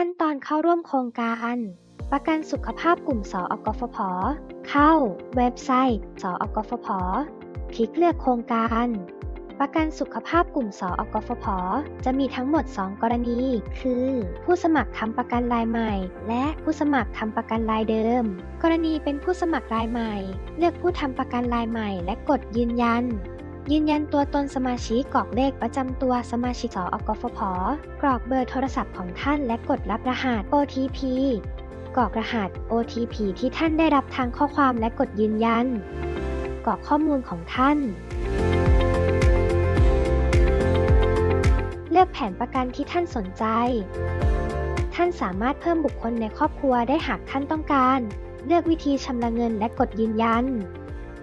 ขั้นตอนเข้าร่วมโครงการ ประกันสุขภาพกลุ่มสอกฟผ เข้า เว็บไซต์สอกฟผ คลิกเลือกโครงการ ประกันสุขภาพกลุ่มสอกฟผ จะมีทั้งหมด 2 กรณี คือ ผู้สมัครทำประกันรายใหม่ และผู้สมัครทำประกันรายเดิม กรณีเป็นผู้สมัครรายใหม่ เลือกผู้ทำประกันรายใหม่ และกดยืนยัน ยืนยันตัวตนสมาชิกกรอกเลขประจำตัวสมาชิกสอกฟผกรอกเบอร์โทรศัพท์ของท่านและกดรับรหัส OTP กรอกรหัส OTP ที่ท่านได้รับทางข้อความและกดยืนยัน กรอกข้อมูลของท่าน เลือกแผนประกันที่ท่านสนใจ ท่านสามารถเพิ่มบุคคลในครอบครัวได้หากท่านต้องการ เลือกวิธีชำระเงินและกดยืนยัน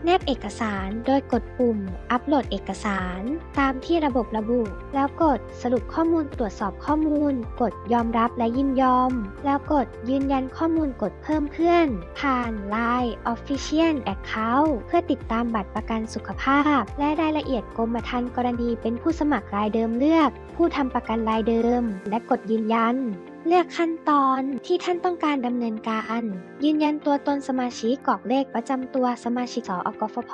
แนบเอกสารโดยกดปุ่ม อัปโหลดเอกสาร ตามที่ระบบระบุ แล้วกดสรุปข้อมูลตรวจสอบข้อมูล กดยอมรับและยินยอม แล้วกดยืนยันข้อมูลกดเพิ่มเพื่อน ผ่าน Line Official Account เพื่อติดตามบัตรประกันสุขภาพ และรายละเอียดกรมธรรม์กรณีเป็นผู้สมัครรายเดิมเลือก ผู้ทำประกันรายเดิม และกดยืนยัน เลือกขั้นตอนที่ท่านต้องการดำเนินการ ยืนยันตัวตนสมาชิกกรอกเลขประจำตัวสมาชิกสอกฟผ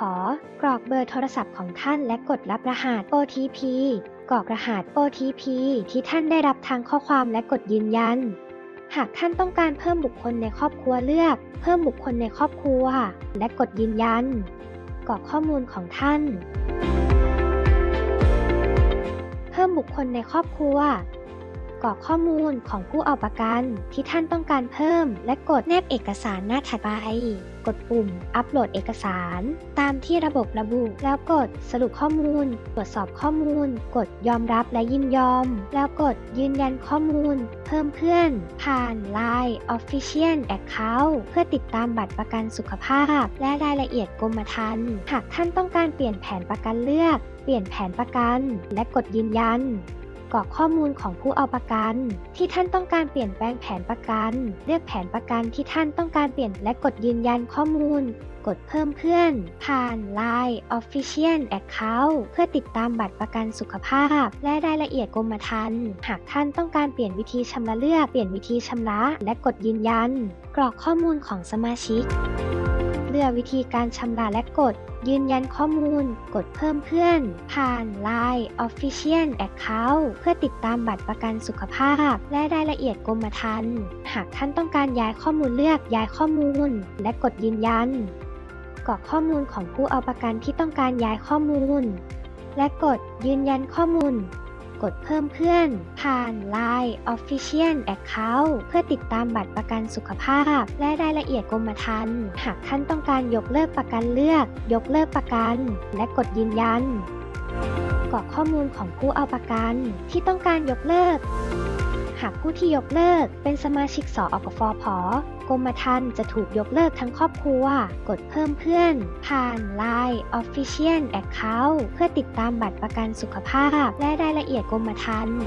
กรอกเบอร์โทรศัพท์ของท่านและกดรับรหัส OTP กรอกรหัส OTP ที่ท่านได้รับทางข้อความและกดยืนยัน หากท่านต้องการเพิ่มบุคคลในครอบครัวเลือก เพิ่มบุคคลในครอบครัว และกดยืนยัน กรอกข้อมูลของท่าน เพิ่มบุคคลในครอบครัว กรอกข้อมูลของผู้เอาประกัน ที่ท่านต้องการเพิ่ม และกดแนบเอกสารหน้าถัดไป กดปุ่มอัปโหลดเอกสาร ตามที่ระบบระบุ แล้วกดสรุปข้อมูล ตรวจสอบข้อมูล กดยอมรับและยินยอม แล้วกดยืนยันข้อมูล เพิ่มเพื่อน ผ่าน Line Official Account เพื่อติดตามบัตรประกันสุขภาพ และรายละเอียดกรมธรรม์หากท่านต้องการเปลี่ยนแผนประกันเลือก เปลี่ยนแผนประกัน และกดยืนยัน กรอกข้อมูลของผู้เอาประกัน ที่ท่านต้องการเปลี่ยนแปลงแผนประกัน เลือกแผนประกันที่ท่านต้องการเปลี่ยนและกดยืนยันข้อมูล กดเพิ่มเพื่อน ผ่าน Line Official Account เพื่อติดตามบัตรประกันสุขภาพ และรายละเอียดกรมธรรม์หากท่านต้องการเปลี่ยนวิธีชำระเลือกเปลี่ยนวิธีชำระ และกดยืนยัน กรอกข้อมูลของสมาชิก เลือวิธีการชำระและกด ยืนยันข้อมูล กดเพิ่มเพื่อน ผ่าน Line Official Account เพื่อติดตามบัตรประกันสุขภาพ และรายละเอียดกรมธรรม์หากท่านต้องการย้ายข้อมูลเลือกย้ายข้อมูล และกดยืนยันกรอกข้อมูลของผู้เอาประกันที่ต้องการย้ายข้อมูล และกดยืนยันข้อมูล กดเพิ่มเพื่อน ผ่าน Line Official Account เพื่อติดตามบัตรประกันสุขภาพ และรายละเอียดกรมธรรม์หากท่านต้องการยกเลิกประกันเลือก ยกเลิกประกัน และกดยืนยันกรอกข้อมูลของผู้เอาประกันที่ต้องการยกเลิก หากผู้ที่ยกเลิก เป็นสมาชิกสออกฟผกรมธรรม์จะถูกยกเลิกทั้งครอบครัว กดเพิ่มเพื่อน ผ่าน Line Official Account เพื่อติดตามบัตรประกันสุขภาพ และรายละเอียดกรมธรรม์